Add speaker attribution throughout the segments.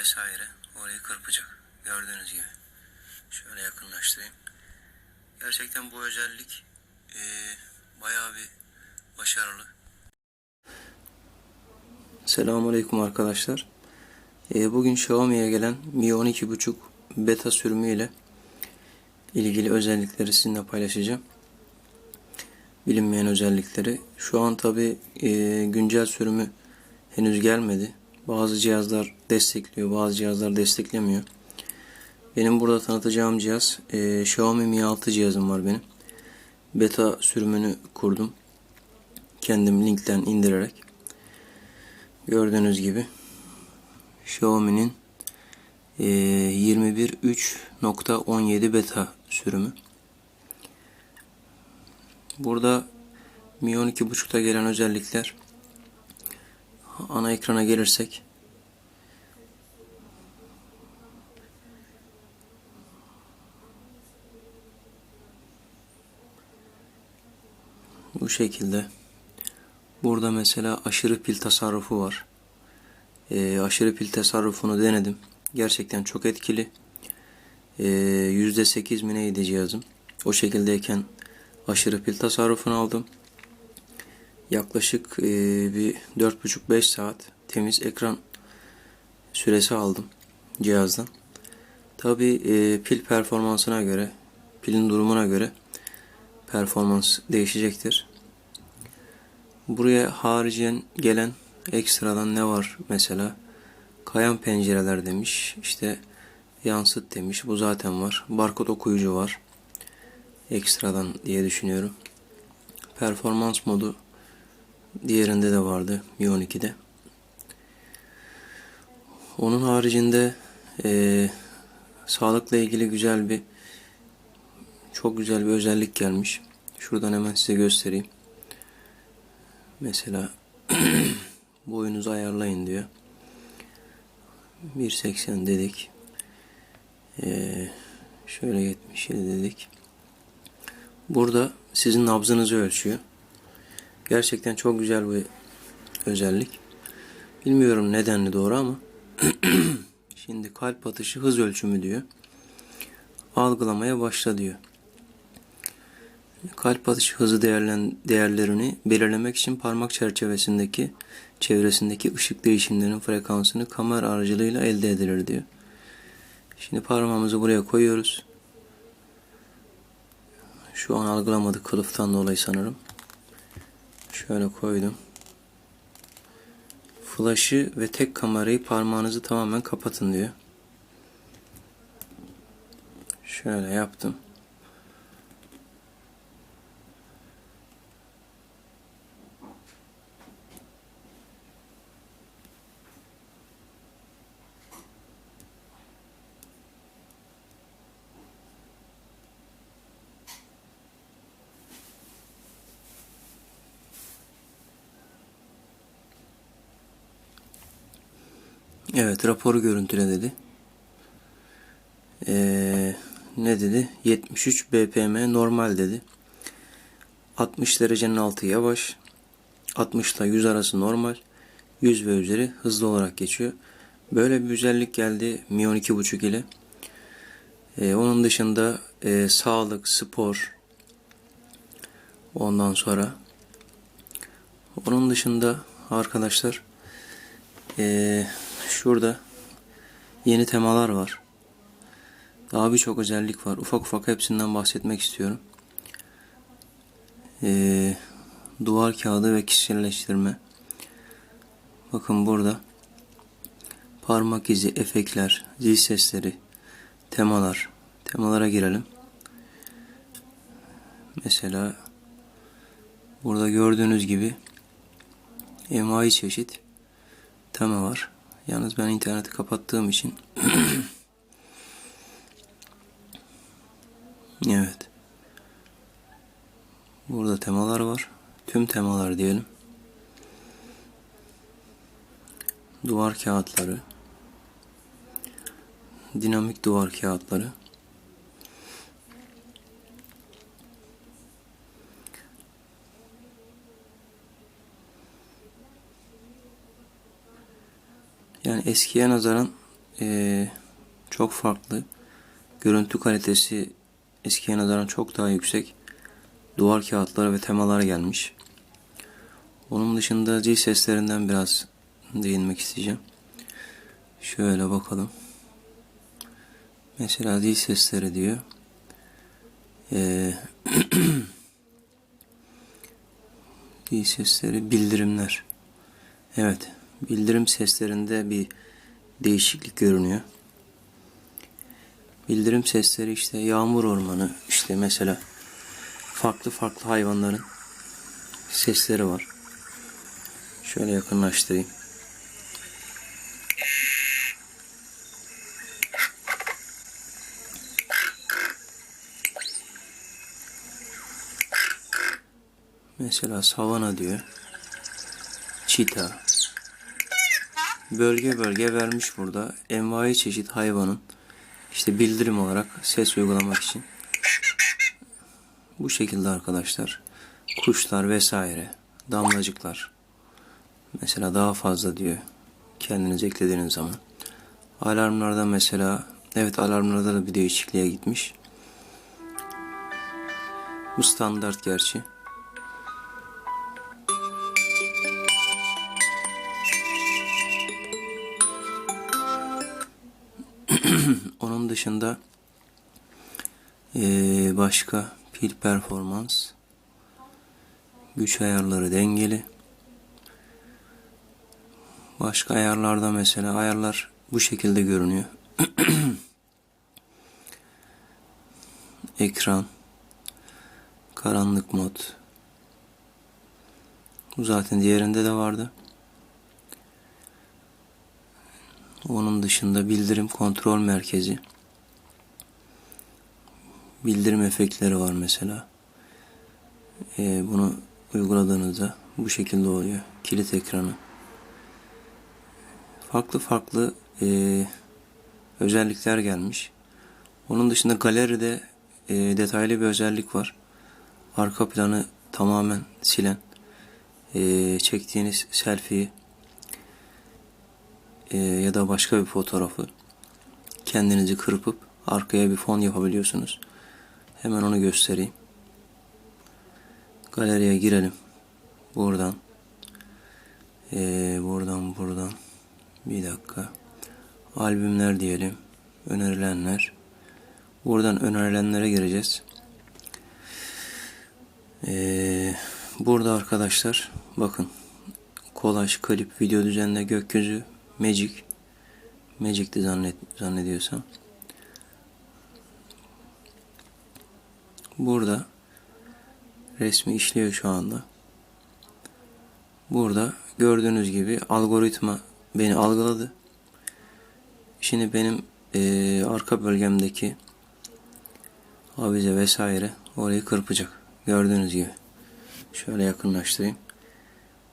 Speaker 1: vesaire orayı kırpacak. Gördüğünüz gibi. Şöyle yakınlaştırayım. Gerçekten bu özellik eee bayağı bir başarılı. Selamünaleyküm arkadaşlar. Eee, bugün Xiaomi'ye gelen Mi 12.5 beta sürümü ile ilgili özellikleri sizinle paylaşacağım. Bilinmeyen özellikleri. Şu an tabi güncel sürümü henüz gelmedi. Bazı cihazlar destekliyor, bazı cihazlar desteklemiyor. Benim burada tanıtacağım cihaz eee, Xiaomi Mi 6 cihazım var benim. Beta sürümünü kurdum. Kendim linkten indirerek. Gördüğünüz gibi Xiaomi'nin eee 21.3.17 beta sürümü. Burada Mi 12.5'ta gelen özellikler ana ekrana gelirsek bu şekilde burada mesela aşırı pil tasarrufu var. Ee, aşırı pil tasarrufunu denedim. Gerçekten çok etkili. Ee, %8 mi neydi cihazım? O şekildeyken aşırı pil tasarrufunu aldım. Yaklaşık e, bir 4,5-5 saat temiz ekran süresi aldım cihazdan. Tabi e, pil performansına göre, pilin durumuna göre performans değişecektir. Buraya haricen gelen ekstradan ne var mesela? Kayan pencereler demiş. işte yansıt demiş. Bu zaten var. Barkod okuyucu var. Ekstradan diye düşünüyorum. Performans modu diğerinde de vardı. Mi 12'de. Onun haricinde eee, sağlıkla ilgili güzel bir çok güzel bir özellik gelmiş. Şuradan hemen size göstereyim. Mesela boyunuzu ayarlayın diyor. 1.80 dedik. Ee, şöyle 77 dedik. Burada sizin nabzınızı ölçüyor. Gerçekten çok güzel bir özellik. Bilmiyorum nedenli doğru ama şimdi kalp atışı hız ölçümü diyor. Algılamaya başla diyor. Kalp atış hızı değerlen, değerlerini belirlemek için parmak çerçevesindeki çevresindeki ışık değişimlerinin frekansını kamera aracılığıyla elde edilir diyor. Şimdi parmağımızı buraya koyuyoruz. Şu an algılamadık kılıftan dolayı sanırım. Şöyle koydum. Flash'ı ve tek kamerayı parmağınızı tamamen kapatın diyor. Şöyle yaptım. Evet raporu görüntüle dedi. Ee, ne dedi? 73 BPM normal dedi. 60 derecenin altı yavaş. 60 ile 100 arası normal. 100 ve üzeri hızlı olarak geçiyor. Böyle bir özellik geldi Mi 12.5 ile. Ee, onun dışında e, sağlık, spor ondan sonra onun dışında arkadaşlar eee Şurada yeni temalar var. Daha birçok özellik var. Ufak ufak hepsinden bahsetmek istiyorum. Ee, duvar kağıdı ve kişiselleştirme. Bakın burada parmak izi, efektler, zil sesleri, temalar. Temalara girelim. Mesela burada gördüğünüz gibi envai çeşit tema var. Yalnız ben interneti kapattığım için Evet. Burada temalar var. Tüm temalar diyelim. Duvar kağıtları. Dinamik duvar kağıtları. Yani eskiye nazaran eee, çok farklı. Görüntü kalitesi eskiye nazaran çok daha yüksek. Duvar kağıtları ve temalar gelmiş. Onun dışında zil seslerinden biraz değinmek isteyeceğim. Şöyle bakalım. Mesela zil sesleri diyor. Eee zil sesleri bildirimler. Evet. Bildirim seslerinde bir değişiklik görünüyor. Bildirim sesleri işte yağmur ormanı işte mesela farklı farklı hayvanların sesleri var. Şöyle yakınlaştırayım. Mesela savana diyor. Çita. Bölge bölge vermiş burada. Envai çeşit hayvanın işte bildirim olarak ses uygulamak için. Bu şekilde arkadaşlar. Kuşlar vesaire. Damlacıklar. Mesela daha fazla diyor. Kendiniz eklediğiniz zaman. Alarmlarda mesela evet alarmlarda da bir değişikliğe gitmiş. Bu standart gerçi. Onun dışında başka pil performans, güç ayarları dengeli. Başka ayarlarda mesela ayarlar bu şekilde görünüyor. Ekran, karanlık mod. Bu zaten diğerinde de vardı. Onun dışında bildirim kontrol merkezi. Bildirim efektleri var mesela. Ee, bunu uyguladığınızda bu şekilde oluyor. Kilit ekranı. Farklı farklı ee, özellikler gelmiş. Onun dışında galeride ee, detaylı bir özellik var. Arka planı tamamen silen. ee, çektiğiniz selfie'yi e, ya da başka bir fotoğrafı kendinizi kırpıp arkaya bir fon yapabiliyorsunuz. Hemen onu göstereyim. Galeriye girelim. Buradan. E, buradan buradan. Bir dakika. Albümler diyelim. Önerilenler. Buradan önerilenlere gireceğiz. E, burada arkadaşlar bakın kolaj, klip, video düzenle, gökyüzü, Magic. Magic'ti zannet, zannediyorsam. Burada resmi işliyor şu anda. Burada gördüğünüz gibi algoritma beni algıladı. Şimdi benim e, arka bölgemdeki avize vesaire orayı kırpacak. Gördüğünüz gibi. Şöyle yakınlaştırayım.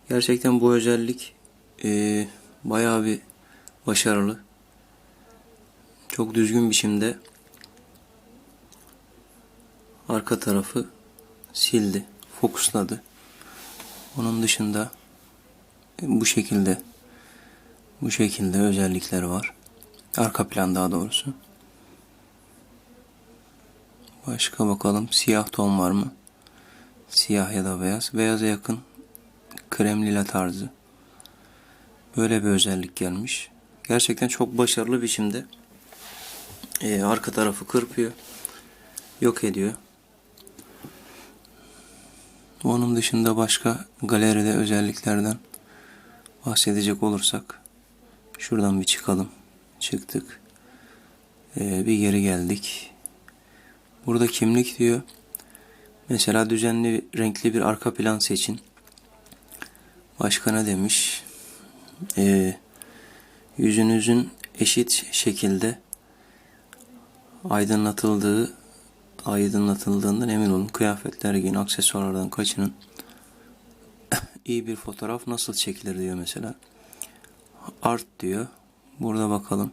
Speaker 1: Gerçekten bu özellik e, bayağı bir başarılı. Çok düzgün biçimde arka tarafı sildi, fokusladı. Onun dışında bu şekilde bu şekilde özellikler var. Arka plan daha doğrusu. Başka bakalım siyah ton var mı? Siyah ya da beyaz. Beyaza yakın krem lila tarzı. Böyle bir özellik gelmiş. Gerçekten çok başarılı biçimde e, arka tarafı kırpıyor. Yok ediyor. Onun dışında başka galeride özelliklerden bahsedecek olursak şuradan bir çıkalım. Çıktık. Ee, bir geri geldik. Burada kimlik diyor. Mesela düzenli renkli bir arka plan seçin. Başka ne demiş? Ee, yüzünüzün eşit şekilde aydınlatıldığı aydınlatıldığından emin olun. Kıyafetler giyin, aksesuarlardan kaçının. İyi bir fotoğraf nasıl çekilir diyor mesela. Art diyor. Burada bakalım.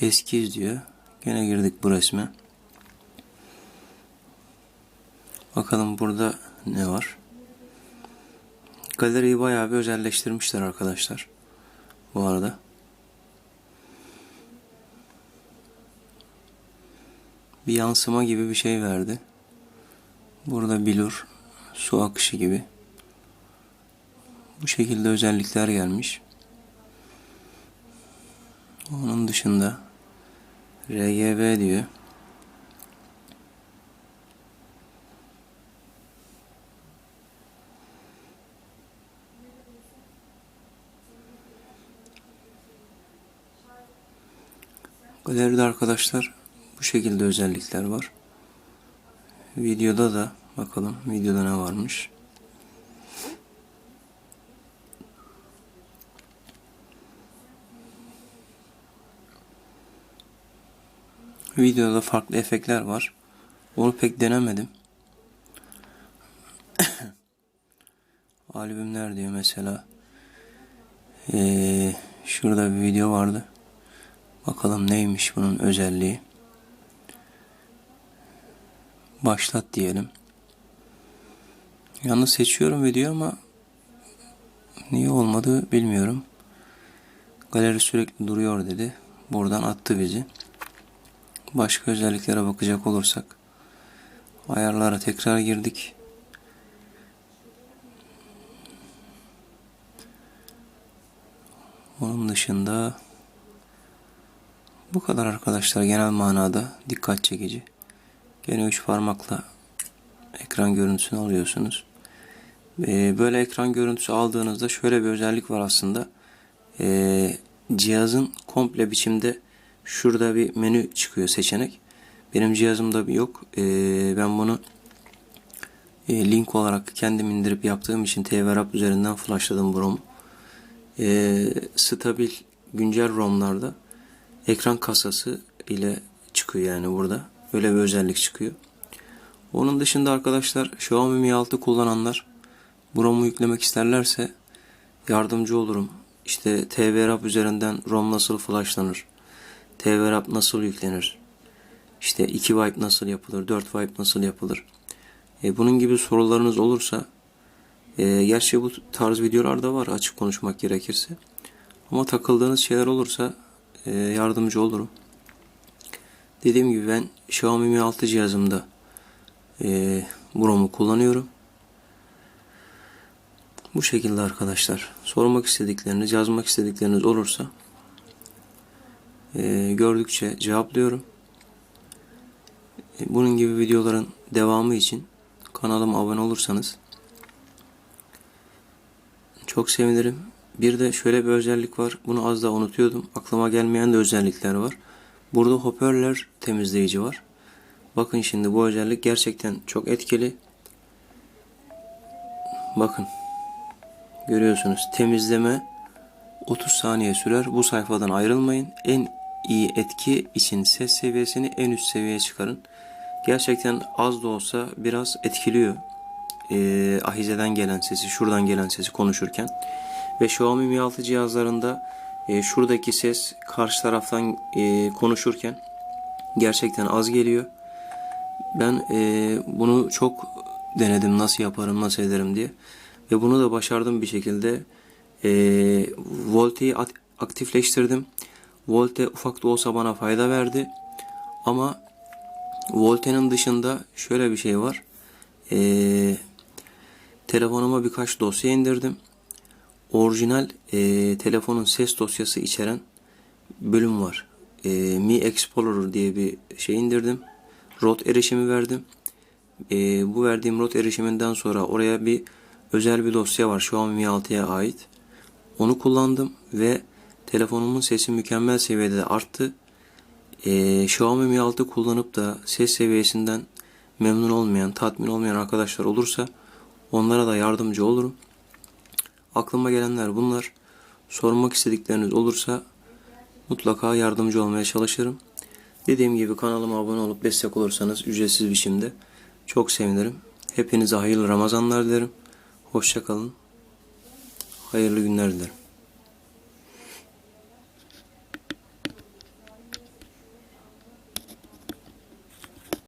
Speaker 1: Eskiz diyor. Gene girdik bu resme. Bakalım burada ne var galeriyi bayağı bir özelleştirmişler arkadaşlar. Bu arada. Bir yansıma gibi bir şey verdi. Burada bilur, su akışı gibi. Bu şekilde özellikler gelmiş. Onun dışında RGB diyor. Galeride arkadaşlar bu şekilde özellikler var. Videoda da bakalım videoda ne varmış. Videoda farklı efektler var. Onu pek denemedim. Albümler diyor mesela. Ee, şurada bir video vardı. Bakalım neymiş bunun özelliği. Başlat diyelim. Yalnız seçiyorum video ama niye olmadı bilmiyorum. Galeri sürekli duruyor dedi. Buradan attı bizi. Başka özelliklere bakacak olursak ayarlara tekrar girdik. Onun dışında bu kadar arkadaşlar genel manada dikkat çekici. Gene üç parmakla ekran görüntüsünü alıyorsunuz. Ee, böyle ekran görüntüsü aldığınızda şöyle bir özellik var aslında. Ee, cihazın komple biçimde şurada bir menü çıkıyor seçenek. Benim cihazımda yok. Ee, ben bunu e, link olarak kendim indirip yaptığım için TVRAP üzerinden flashladım bu ROM'u. Stabil güncel ROM'larda ekran kasası ile çıkıyor yani burada. Öyle bir özellik çıkıyor. Onun dışında arkadaşlar Xiaomi Mi 6 kullananlar ROM'u yüklemek isterlerse yardımcı olurum. İşte TVRAP üzerinden ROM nasıl flashlanır? TVRAP nasıl yüklenir? İşte 2 wipe nasıl yapılır? 4 wipe nasıl yapılır? E, bunun gibi sorularınız olursa e, gerçi bu tarz videolar da var açık konuşmak gerekirse. Ama takıldığınız şeyler olursa yardımcı olurum. Dediğim gibi ben Xiaomi Mi 6 cihazımda e, bu ROM'u kullanıyorum. Bu şekilde arkadaşlar. Sormak istedikleriniz, yazmak istedikleriniz olursa e, gördükçe cevaplıyorum. E, bunun gibi videoların devamı için kanalıma abone olursanız çok sevinirim. Bir de şöyle bir özellik var. Bunu az da unutuyordum. Aklıma gelmeyen de özellikler var. Burada hoparlör temizleyici var. Bakın şimdi bu özellik gerçekten çok etkili. Bakın. Görüyorsunuz temizleme 30 saniye sürer. Bu sayfadan ayrılmayın. En iyi etki için ses seviyesini en üst seviyeye çıkarın. Gerçekten az da olsa biraz etkiliyor. Ee, ahizeden gelen sesi, şuradan gelen sesi konuşurken. Ve Xiaomi Mi 6 cihazlarında e, şuradaki ses karşı taraftan e, konuşurken gerçekten az geliyor. Ben e, bunu çok denedim nasıl yaparım nasıl ederim diye. Ve bunu da başardım bir şekilde. E, Volte'yi aktifleştirdim. Volte ufak da olsa bana fayda verdi. Ama Volte'nin dışında şöyle bir şey var. E, telefonuma birkaç dosya indirdim. Orijinal e, telefonun ses dosyası içeren bölüm var. E, Mi Explorer diye bir şey indirdim. ROT erişimi verdim. E, bu verdiğim ROT erişiminden sonra oraya bir özel bir dosya var Xiaomi Mi 6'ya ait. Onu kullandım ve telefonumun sesi mükemmel seviyede arttı. E, Xiaomi Mi 6 kullanıp da ses seviyesinden memnun olmayan, tatmin olmayan arkadaşlar olursa onlara da yardımcı olurum. Aklıma gelenler bunlar. Sormak istedikleriniz olursa mutlaka yardımcı olmaya çalışırım. Dediğim gibi kanalıma abone olup destek olursanız ücretsiz biçimde çok sevinirim. Hepinize hayırlı Ramazanlar dilerim. Hoşçakalın. Hayırlı günler dilerim.